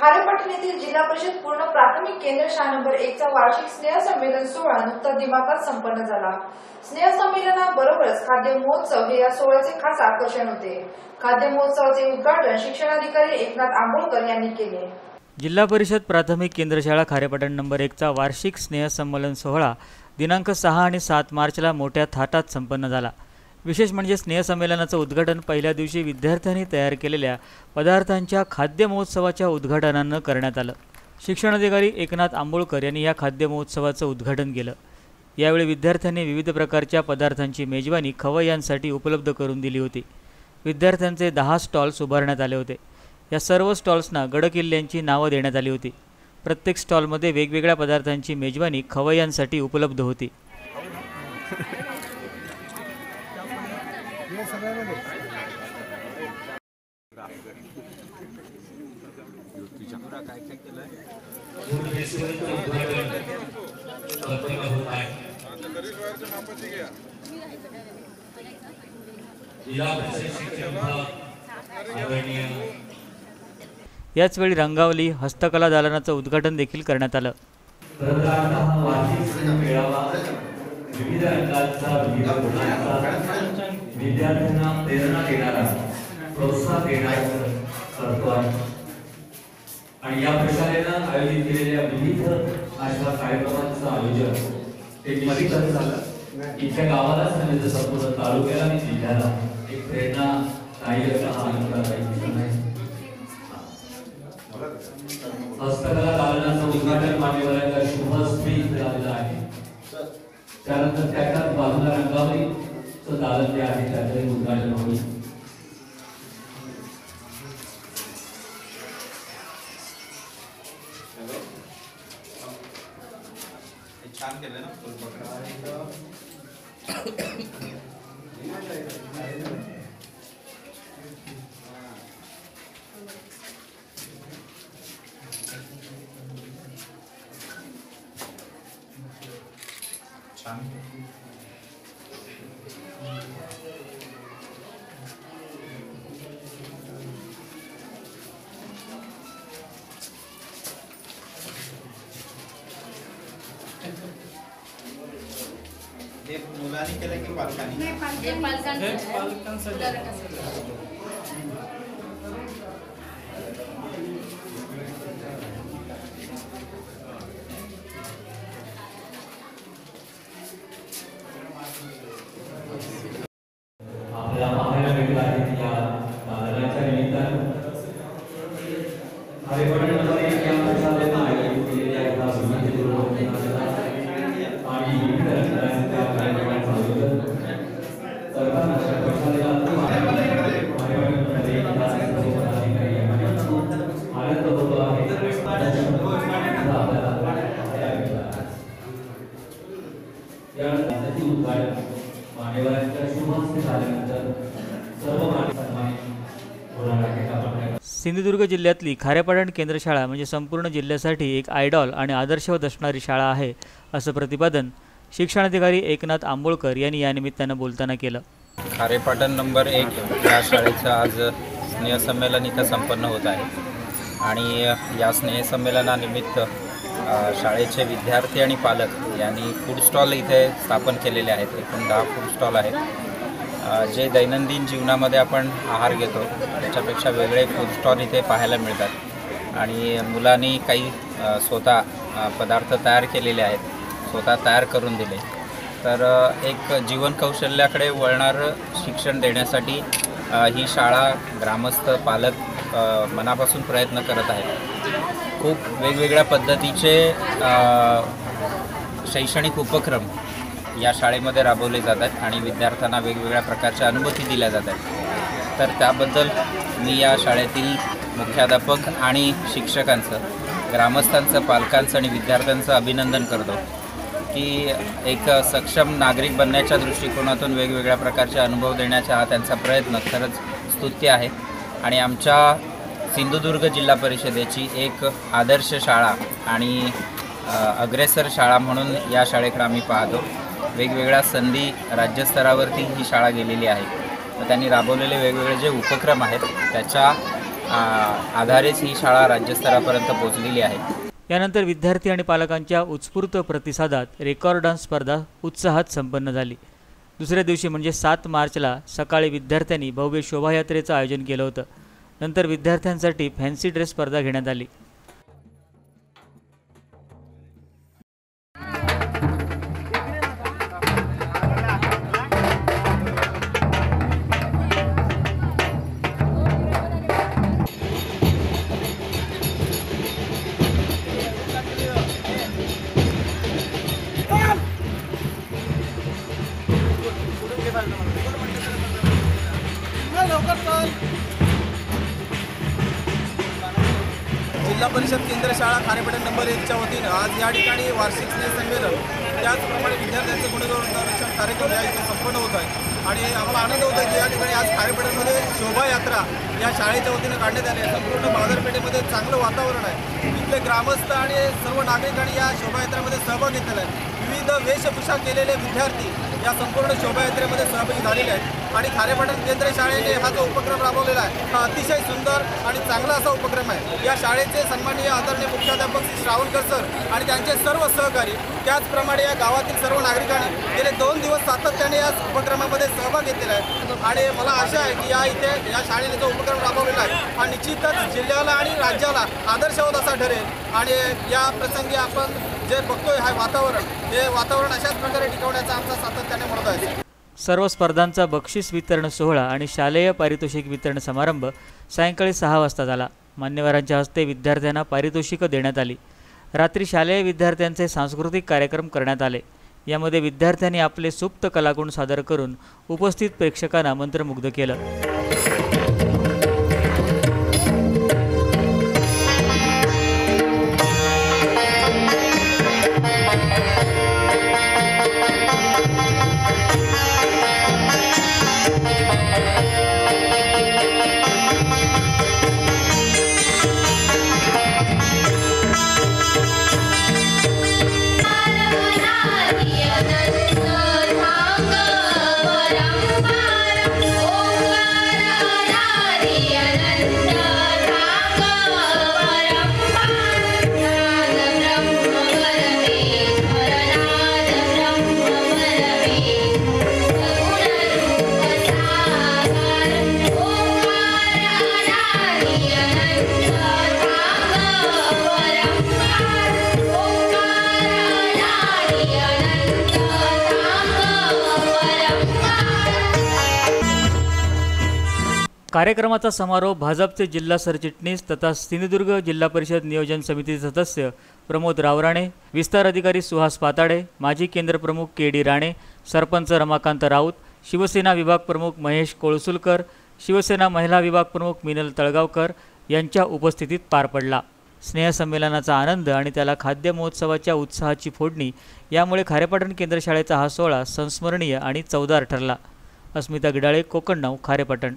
खारेपाटण येथील जिल्हा परिषद पूर्ण प्राथमिक केंद्र शाळा नंबर एकचा वार्षिक स्नेह संमेलन सोहळा नुकता दिमागात संपन्न झाला. स्नेह संमेलनाबरोबरच खाद्य महोत्सव हे या सोहळ्याचे खास आकर्षण होते. खाद्य महोत्सवाचे उद्घाटन शिक्षणाधिकारी एकनाथ आंबोळकर यांनी केले. जिल्हा परिषद प्राथमिक केंद्रशाळा खारेपाटण नंबर एकचा वार्षिक स्नेहसंमेलन सोहळा दिनांक सहा आणि सात मार्चला मोठ्या थाटात संपन्न झाला. विशेष म्हणजे स्नेहसंमेलनाचं उद्घाटन पहिल्या दिवशी विद्यार्थ्यांनी तयार केलेल्या पदार्थांच्या खाद्य महोत्सवाच्या उद्घाटनानं करण्यात आलं. शिक्षणाधिकारी एकनाथ आंबोळकर यांनी या खाद्य महोत्सवाचं उद्घाटन केलं. यावेळी विद्यार्थ्यांनी विविध प्रकारच्या पदार्थांची मेजवानी खवय्यांसाठी उपलब्ध करून दिली होती. विद्यार्थ्यांचे दहा स्टॉल्स उभारण्यात आले होते. या सर्व स्टॉल्सना गडकिल्ल्यांची नावं देण्यात आली होती. प्रत्येक स्टॉलमध्ये वेगवेगळ्या पदार्थांची मेजवानी खवय्यांसाठी उपलब्ध होती. याचवेळी रंगावली हस्तकला दालनाचं उद्घाटन देखील करण्यात आलं. विविध रंगांचा विविध विद्यार्थ्यांना प्रेरणा देणारा प्रोत्साहन देणारा करतो आहे. आणि या प्रशालेनं आयोजित केलेल्या विविध अशा कार्यक्रमांचं आयोजन ते मधीतच झालं? इथल्या गावालाच नव्हे तर संपूर्ण तालुक्याला आणि जिल्ह्याला एक प्रेरणा काही असा हा आनंदाचा आहे. हस्तकला दालनाचं उद्घाटन मान्यवरांच्या शुभस्वी झालेलं आहे. त्यानंतर त्याच्याच बाजूला रंगावलीचं दालन जे आहे त्याचंही उद्घाटन होईल छान केलं ना हे? मुलांनी केलं की पालकांनी आपल्याला पाहायला मिळत आहे या दालनाच्या निमित्तानं. हरिपटनमध्ये या प्रशालेनं आयोजित केलेल्या एका विविध दुर्घटनांचा आणि विविध रंगांच्या कार्यक्रमांचं आयोजन करताना त्या प्रशालेला हरिपटनमध्ये या सर्व पदाधिकारी यांनी आनंद होतो आहे त्याचा आपल्याला पाहायला मिळत आहे. या त्याचे उद्घाटन मान्यवरांच्या शुभ हस्ते झाल्यानंतर सर्व मान्य सन्मानित होणार आहेत आपण सिंधुदुर्ग जिल्ह्यातली खारेपाटण केंद्रशाळा म्हणजे संपूर्ण जिल्ह्यासाठी एक आयडॉल आणि आदर्शवत असणारी शाळा आहे असं प्रतिपादन शिक्षणाधिकारी एकनाथ आंबोळकर यांनी यानिमित्तानं बोलताना केलं. खारेपाटण नंबर एक या शाळेचं आज स्नेहसंमेलन इथं संपन्न होत आहे. आणि या स्नेहसंमेलनानिमित्त शाळेचे विद्यार्थी आणि पालक यांनी फूड स्टॉल इथे स्थापन केलेले आहेत. एकूण दहा फूड स्टॉल आहेत. जे दैनंदिन जीवनामध्ये आपण आहार घेतो त्याच्यापेक्षा वेगळे फूड स्टॉल इथे पाहायला मिळतात. आणि मुलांनी काही स्वतः पदार्थ तयार केलेले आहेत स्वतः तयार करून दिले. तर एक जीवन कौशल्याकडे वळणारं शिक्षण देण्यासाठी ही शाळा ग्रामस्थ पालक मनापासून प्रयत्न करत आहेत. खूप वेगवेगळ्या पद्धतीचे शैक्षणिक उपक्रम या शाळेमध्ये राबवले जातात आणि विद्यार्थ्यांना वेगवेगळ्या प्रकारच्या अनुभूती दिल्या जातात तर त्याबद्दल मी या शाळेतील मुख्याध्यापक आणि शिक्षकांचं ग्रामस्थांचं पालकांचं आणि विद्यार्थ्यांचं अभिनंदन करतो की एक सक्षम नागरिक बनण्याच्या दृष्टिकोनातून वेगवेगळ्या प्रकारचे अनुभव देण्याचा हा त्यांचा प्रयत्न खरंच स्तुत्य आहे. आणि आमच्या सिंधुदुर्ग जिल्हा परिषदेची एक आदर्श शाळा आणि अग्रेसर शाळा म्हणून या शाळेकडे आम्ही पाहतो. वेगवेगळ्या संधी राज्यस्तरावरती ही शाळा गेलेली आहे. तर त्यांनी राबवलेले वेगवेगळे जे उपक्रम आहेत त्याच्या आधारेच ही शाळा राज्यस्तरापर्यंत पोहोचलेली आहे. यानंतर विद्यार्थी आणि पालकांच्या उत्स्फूर्त प्रतिसादात रेकॉर्ड डान्स स्पर्धा उत्साहात संपन्न झाली. दुसऱ्या दिवशी म्हणजे सात मार्चला सकाळी विद्यार्थ्यांनी भव्य शोभायात्रेचं आयोजन केलं होतं. नंतर विद्यार्थ्यांसाठी फॅन्सी ड्रेस स्पर्धा घेण्यात आली. जिल्हा परिषद केंद्र शाळा खारेपटण नंबर एकच्या वतीनं आज या ठिकाणी वार्षिक स्नेह संमेलन त्याचप्रमाणे विद्यार्थ्यांचे गुणगौरवरक्षण कार्यक्रम या इथं संपन्न होत आहे. आणि आम्हाला आनंद होत आहे की या ठिकाणी आज खारेपटणमध्ये शोभायात्रा या शाळेच्या वतीनं काढण्यात आली आहे. संपूर्ण बाजारपेठेमध्ये चांगलं वातावरण आहे. इथले ग्रामस्थ आणि सर्व नागरिकांनी या शोभायात्रेमध्ये सहभाग घेतलेला आहे. विविध वेशभूषा केलेले विद्यार्थी या संपूर्ण शोभायात्रेमध्ये सहभागी झालेले आहेत. आणि खारेपाटण केंद्र शाळेने हा जो उपक्रम राबवलेला आहे हा अतिशय सुंदर आणि चांगला असा उपक्रम आहे. या शाळेचे सन्माननीय आदरणीय मुख्याध्यापक श्री श्रावणकर सर आणि त्यांचे सर्व सहकारी त्याचप्रमाणे या गावातील सर्व नागरिकांनी गेले दोन दिवस सातत्याने या उपक्रमामध्ये सहभाग घेतलेला आहे. आणि मला आशा आहे की या इथे या शाळेने जो उपक्रम राबवलेला आहे हा निश्चितच जिल्ह्याला आणि राज्याला आदर्शवत असा ठरेल. आणि या प्रसंगी आपण जे बघतोय हा वातावरण हे वातावरण अशाच प्रकारे टिकवण्याचा आमचा सातत्याने म्हणत आहे. सर्व स्पर्धांचा बक्षीस वितरण सोहळा आणि शालेय पारितोषिक वितरण समारंभ सायंकाळी सहा वाजता झाला. मान्यवरांच्या हस्ते विद्यार्थ्यांना पारितोषिकं देण्यात आली. रात्री शालेय विद्यार्थ्यांचे सांस्कृतिक कार्यक्रम करण्यात आले. यामध्ये विद्यार्थ्यांनी आपले सुप्त कलागुण सादर करून उपस्थित प्रेक्षकांना मंत्रमुग्ध केलं. कार्यक्रमाचा समारोप भाजपचे जिल्हा सरचिटणीस तथा सिंधुदुर्ग जिल्हा परिषद नियोजन समितीचे सदस्य प्रमोद रावराणे विस्तार अधिकारी सुहास पाताडे माजी केंद्र प्रमुख के डी राणे सरपंच रमाकांत राऊत शिवसेना विभाग प्रमुख महेश कोळसुलकर शिवसेना महिला विभाग प्रमुख मिनल तळगावकर यांच्या उपस्थितीत पार पडला. स्नेहसंमेलनाचा आनंद आणि त्याला खाद्य महोत्सवाच्या उत्साहाची फोडणी यामुळे खारेपाटण केंद्र शाळेचा हा सोहळा संस्मरणीय आणि चवदार ठरला. अस्मिता गिडाळे कोकण नाव खारेपाटण.